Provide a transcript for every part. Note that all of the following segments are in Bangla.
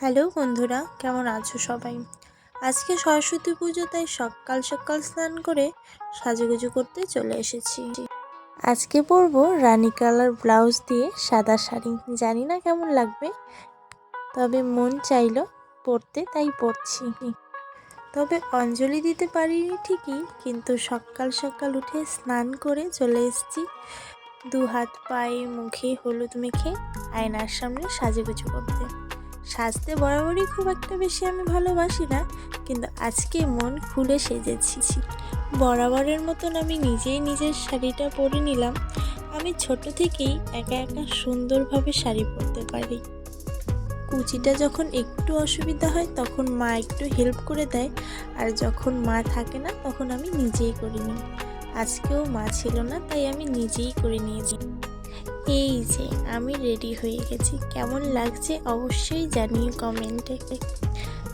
হ্যালো বন্ধুরা, কেমন আছো সবাই? আজকে সরস্বতী পুজো, তাই সকাল সকাল স্নান করে সাজুগুজু করতে চলে এসেছি। আজকে পরব রানী কালার ব্লাউজ দিয়ে সাদা শাড়ি। জানি না কেমন লাগবে, তবে মন চাইলো পরতে, তাই পরছি। তবে অঞ্জলি দিতে পারিনি ঠিকই, কিন্তু সকাল সকাল উঠে স্নান করে চলে এসেছি। দু হাত পায়ে মুখে হলুদ মেখে আয়নার সামনে সাজুগুজু করতে। সাজতে বরাবরই খুব একটা বেশি আমি ভালোবাসি না, কিন্তু আজকে মন খুলে সেজেছি বরাবরের মতন আমি নিজেই নিজের শাড়িটা পরে নিলাম। আমি ছোট থেকেই একা একা সুন্দরভাবে শাড়ি পরতে পারি। কুচিটা যখন একটু অসুবিধা হয়, তখন মা একটু হেল্প করে দেয়। আর যখন মা থাকে না, তখন আমি নিজেই করে নিই। আজকেও মা ছিল না, তাই আমি নিজেই করে নিয়েছি। এই যে, আমি রেডি হয়ে গেছি। কেমন লাগছে অবশ্যই জানিয়ে কমেন্টে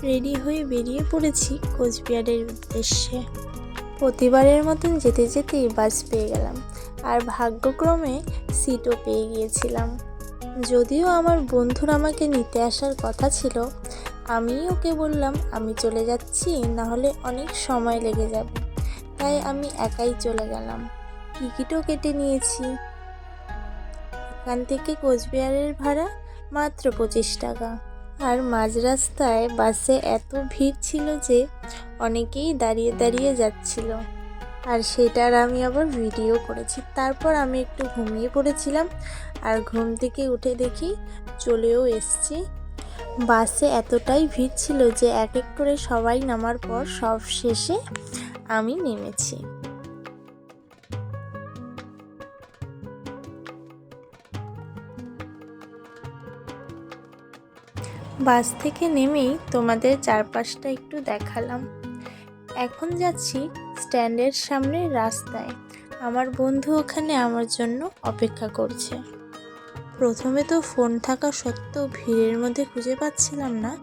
রেডি হয়ে বেরিয়ে পড়েছি কোচবিহারের উদ্দেশ্যে। প্রতিবারের মতন যেতে যেতেই বাস পেয়ে গেলাম। আর ভাগ্যক্রমে সিটও পেয়ে গিয়েছিলাম। যদিও আমার বন্ধুর আমাকে নিতে আসার কথা ছিল, আমি ওকে বললাম, আমি চলে যাচ্ছি, নাহলে অনেক সময় লেগে যাবে। তাই আমি একাই চলে গেলাম। টিকিটও কেটে নিয়েছি। এখান থেকে কোচবিহারের ভাড়া মাত্র পঁচিশ টাকা। আর মাঝ রাস্তায় বাসে এত ভিড় ছিল যে অনেকেই দাঁড়িয়ে দাঁড়িয়ে যাচ্ছিল। আর সেটার আমি আবার ভিডিও করেছি। তারপর আমি একটু ঘুমিয়ে পড়েছিলাম আর ঘুম থেকে উঠে দেখি চলেও এসছি। বাসে এতটাই ভিড় ছিল যে এক এক করে সবাই নামার পর সব শেষে আমি নেমেছি। বাস থেকে নেমেই তোমাদের চারপাশটা একটু দেখালাম। এখন যাচ্ছি স্ট্যান্ডের সামনে রাস্তায়। আমার বন্ধু ওখানে আমার জন্য অপেক্ষা করছে। প্রথমে তো ফোন থাকা সত্ত্বেও ভিড়ের মধ্যে খুঁজে পাচ্ছিলাম না।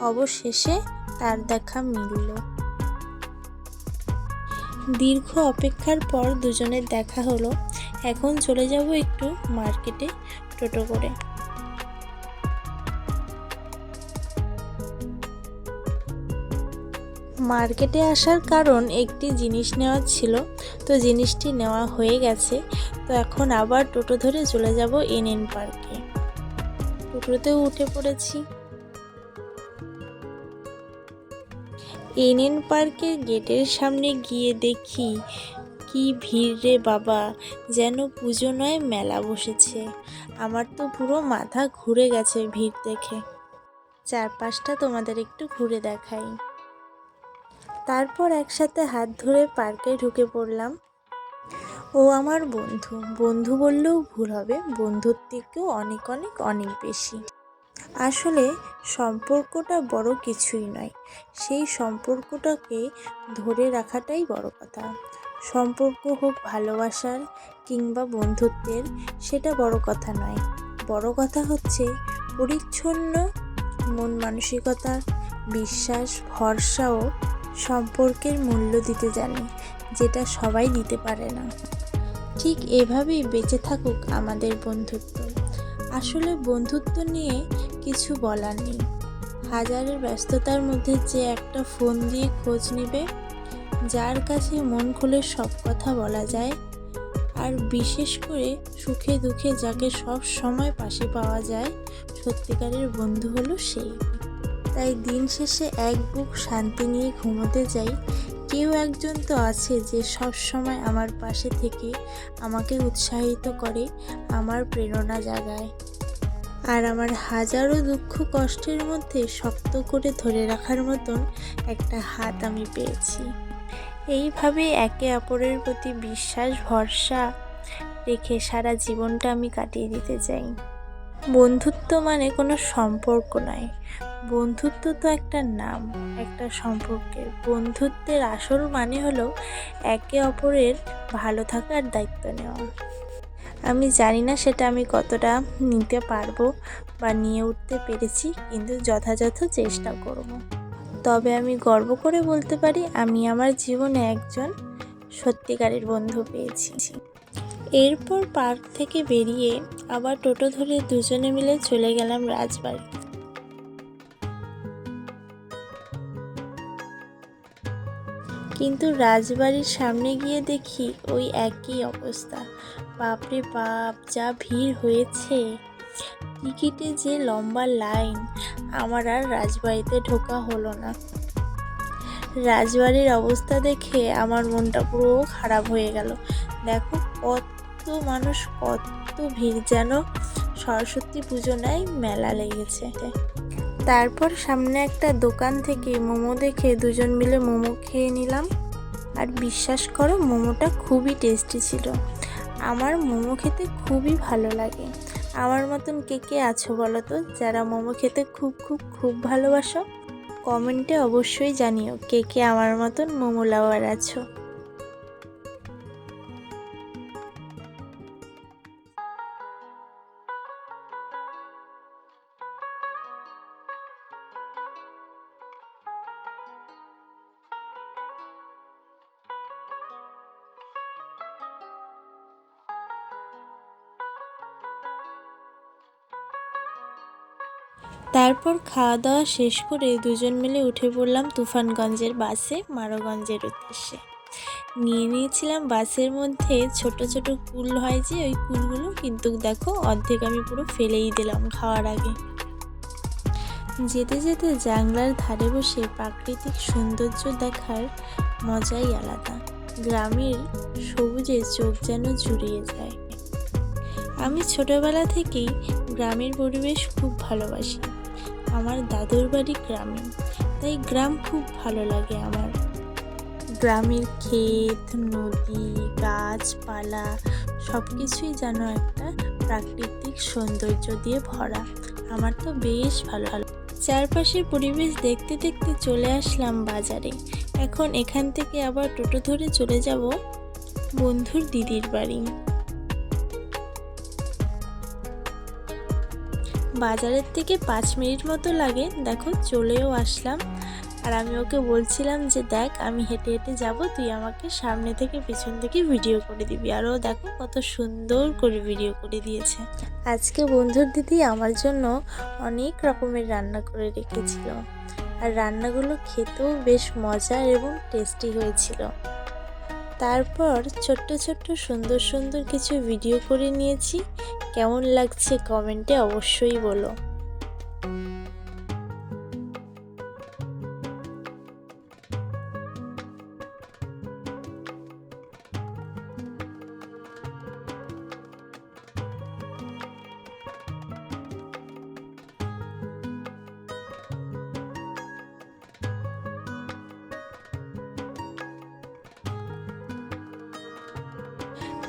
অবশেষে তার দেখা মিলল। দীর্ঘ অপেক্ষার পর দুজনের দেখা হলো। এখন চলে যাব একটু মার্কেটে টোটো করে। মার্কেটে আসার কারণ একটি জিনিস নেওয়ার ছিল, তো জিনিসটি নেওয়া হয়ে গেছে। তো এখন আবার টোটো ধরে চলে যাব এন এন পার্কে। টোটোতেও উঠে পড়েছি। এন এন পার্কের গেটের সামনে গিয়ে দেখি, কি ভিড় রে বাবা, যেন পুজো নয়, মেলা বসেছে। আমার তো পুরো মাথা ঘুরে গেছে ভিড় দেখে। চারপাশটা তোমাদের একটু ঘুরে দেখাই। তারপর একসাথে হাত ধরে পার্কে ঢুকে পড়লাম। ও আমার বন্ধু। বন্ধু বললেও ভুল হবে। বন্ধুর থেকেও অনেক অনেক অনেক বেশি। আসলে সম্পর্কটা বড় কিছুই নয়। সেই সম্পর্কটাকে ধরে রাখাটাই বড় কথা। সম্পর্ক হোক ভালোবাসার কিংবা বন্ধুত্বের, সেটা বড় কথা নয়। বড় কথা হচ্ছে পরিচ্ছন্ন মন মানসিকতা, বিশ্বাস, ভরসা ও সম্পর্কের মূল্য দিতে জানি, যেটা সবাই দিতে পারে না। ঠিক এভাবেই বেঁচে থাকুক আমাদের বন্ধুত্ব। আসলে বন্ধুত্ব নিয়ে কিছু বলার নেই। হাজারের ব্যস্ততার মধ্যে যে একটা ফোন দিয়ে খোঁজ নেবে, যার কাছে মন খুলে সব কথা বলা যায়, আর বিশেষ করে সুখে দুঃখে যাকে সব সময় পাশে পাওয়া যায়, সত্যিকারের বন্ধু হলো সেই। তাই দিন শেষে এক বুক শান্তি নিয়ে ঘুমোতে যাই। কেউ একজন তো আছে যে সব সময় আমার পাশে থেকে আমাকে উৎসাহিত করে, আমার প্রেরণা জাগায়। আর আমার হাজারো দুঃখ কষ্টের মধ্যে শক্ত করে ধরে রাখার মতন একটা হাত আমি পেয়েছি। এইভাবে একে অপরের প্রতি বিশ্বাস, ভরসা রেখে সারা জীবনটা আমি কাটিয়ে দিতে চাই। বন্ধুত্ব মানে কোনো সম্পর্ক নয় বন্ধুত্ব তো একটা নাম, একটা সম্পর্কের। বন্ধুত্বের আসল মানে হলো একে অপরের ভালো থাকার দায়িত্ব নেওয়া। আমি জানি না সেটা আমি কতটা নিতে পারব বা নিয়ে উঠতে পেরেছি, কিন্তু যথাযথ চেষ্টা করব। তবে আমি গর্ব করে বলতে পারি, আমি আমার জীবনে একজন সত্যিকারের বন্ধু পেয়েছি। এরপর পার্ক থেকে বেরিয়ে আবার টোটো ধরে দুজনে মিলে চলে গেলাম রাজবাড়ি। কিন্তু রাজবাড়ির সামনে গিয়ে দেখি ওই একই অবস্থা। বাপরে বাপ, যা ভিড় হয়েছে। টিকিটে যে লম্বা লাইন, আমার আর রাজবাড়িতে ঢোকা হলো না। রাজবাড়ির অবস্থা দেখে আমার মনটা পুরো খারাপ হয়ে গেল। দেখো, কত মানুষ, কত ভিড় যেন সরস্বতী পুজো নেয়, মেলা লেগেছে। তারপর সামনে একটা দোকান থেকে মোমো দেখে দুজন মিলে মোমো খেয়ে নিলাম। আর বিশ্বাস করো, মোমোটা খুবই টেস্টি ছিল। আমার মোমো খেতে খুবই ভালো লাগে। আমার মতন কে কে আছো বলো তো? যারা মোমো খেতে খুব খুব খুব ভালোবাসো, কমেন্টে অবশ্যই জানিও কে কে আমার মতন মোমো লাভার আছো। তারপর খাওয়া দাওয়া শেষ করে দুজন মিলে উঠে পড়লাম তুফানগঞ্জের বাসে, মারোগঞ্জের উদ্দেশ্যে। নিয়ে নিয়েছিলাম বাসের মধ্যে ছোট ছোট কুল হয় যে, ওই কুলগুলো কিন্তু দেখো অর্ধেক আমি পুরো ফেলেই দিলাম খাওয়ার আগে। যেতে যেতে জাংলার ধারে বসে প্রাকৃতিক সৌন্দর্য দেখার মজাই আলাদা। গ্রামের সবুজে চোখ যেন জুড়িয়ে যায়। আমি ছোটবেলা থেকেই গ্রামের পরিবেশ খুব ভালোবাসি। আমার দাদুর বাড়ি গ্রামে। তাই গ্রাম খুব ভালো লাগে আমার। গ্রামের ক্ষেত, নদী, গাছপালা সব কিছুই যেন একটা প্রাকৃতিক সৌন্দর্য দিয়ে ভরা। আমার তো বেশ ভালো ভালো চারপাশের পরিবেশ দেখতে দেখতে চলে আসলাম বাজারে। এখন এখান থেকে আবার টোটো ধরে চলে যাব বন্ধুর দিদির বাড়ি। বাজারের থেকে পাঁচ মিনিট মতো লাগে। দেখো, চলেও আসলাম। আর আমি ওকে বলছিলাম যে, দেখ, আমি হেঁটে হেঁটে যাব, তুই আমাকে সামনে থেকে পিছন থেকে ভিডিও করে দিবি। আর ও দেখো, কত সুন্দর করে ভিডিও করে দিয়েছে। আজকে বন্ধুর দিদি আমার জন্য অনেক রকমের রান্না করে রেখেছিল। আর রান্নাগুলো খেতেও বেশ মজার এবং টেস্টি হয়েছিল। তারপর ছোট্ট ছোট্ট সুন্দর সুন্দর কিছু ভিডিও করে নিয়েছি। কেমন লাগছে কমেন্টে অবশ্যই বলো।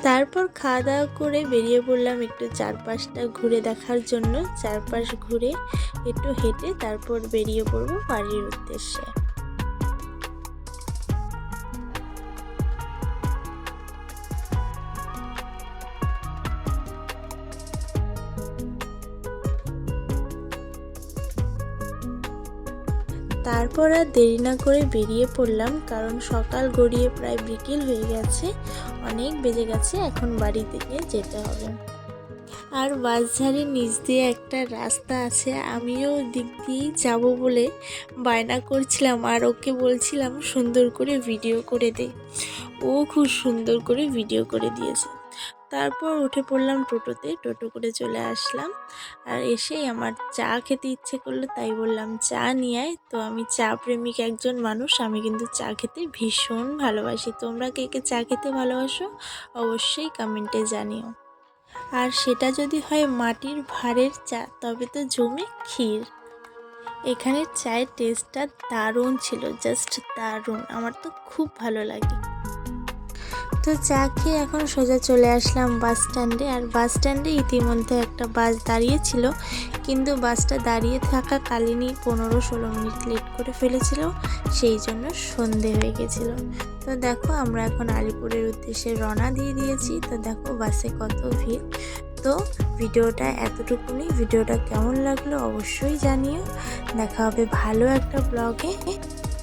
তারপর খাওয়া দাওয়া করে বেরিয়ে পড়লাম একটু চারপাশটা ঘুরে দেখার জন্য। চারপাশ ঘুরে একটু হেঁটে তারপর বেরিয়ে পড়ব বাড়ির উদ্দেশ্যে। তারপর আর দেরি না করে বেরিয়ে পড়লাম, কারণ সকাল গড়িয়ে প্রায় বিকেল হয়ে গেছে। অনেক বেজে গেছে, এখন বাড়ি থেকে যেতে হবে। আর বাসঝাড়ির নিচ দিয়ে একটা রাস্তা আছে, আমিও দিক দিয়েই যাব বলে বায়না করছিলাম আর ওকে বলছিলাম সুন্দর করে ভিডিও করে দে। ও খুব সুন্দর করে ভিডিও করে দিয়েছে। তারপর উঠে পড়লাম টোটোতে, টোটো করে চলে আসলাম। আর এসেই আমার চা খেতে ইচ্ছে করল, তাই বললাম, চা নিয়ে আয়। তো আমি চা প্রেমিক একজন মানুষ, আমি কিন্তু চা খেতে ভীষণ ভালোবাসি। তোমরা কে কে চা খেতে ভালোবাসো, অবশ্যই কমেন্টে জানিও। আর সেটা যদি হয় মাটির ভাঁড়ের চা, তবে তো জমে ক্ষীর। এখানের চায়ের টেস্টটা দারুণ ছিল জাস্ট দারুণ। আমার তো খুব ভালো লাগে। তো চা খেয়ে এখন সোজা চলে আসলাম বাস স্ট্যান্ডে। আর বাস স্ট্যান্ডে ইতিমধ্যে একটা বাস দাঁড়িয়েছিল, কিন্তু বাসটা দাঁড়িয়ে থাকা কালীনই পনেরো ষোলো মিনিট লেট করে ফেলেছিল, সেই জন্য সন্ধে হয়ে গেছিল। তো দেখো, আমরা এখন আলিপুরের উদ্দেশ্যে রওনা দিয়ে দিয়েছি। তো দেখো, বাসে কত ভিড়। তো ভিডিওটা এতটুকুনি। ভিডিওটা কেমন লাগল অবশ্যই জানিও। দেখা হবে ভালো একটা ব্লগে।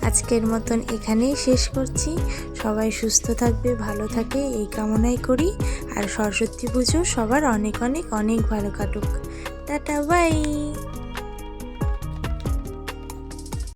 আজকের মতন এখানেই শেষ করছি। সবাই সুস্থ থাকবে, ভালো থাকে, এই কামনাই করি। আর সরস্বতী পুজো সবার অনেক অনেক অনেক ভালো কাটুক। Tata, bye!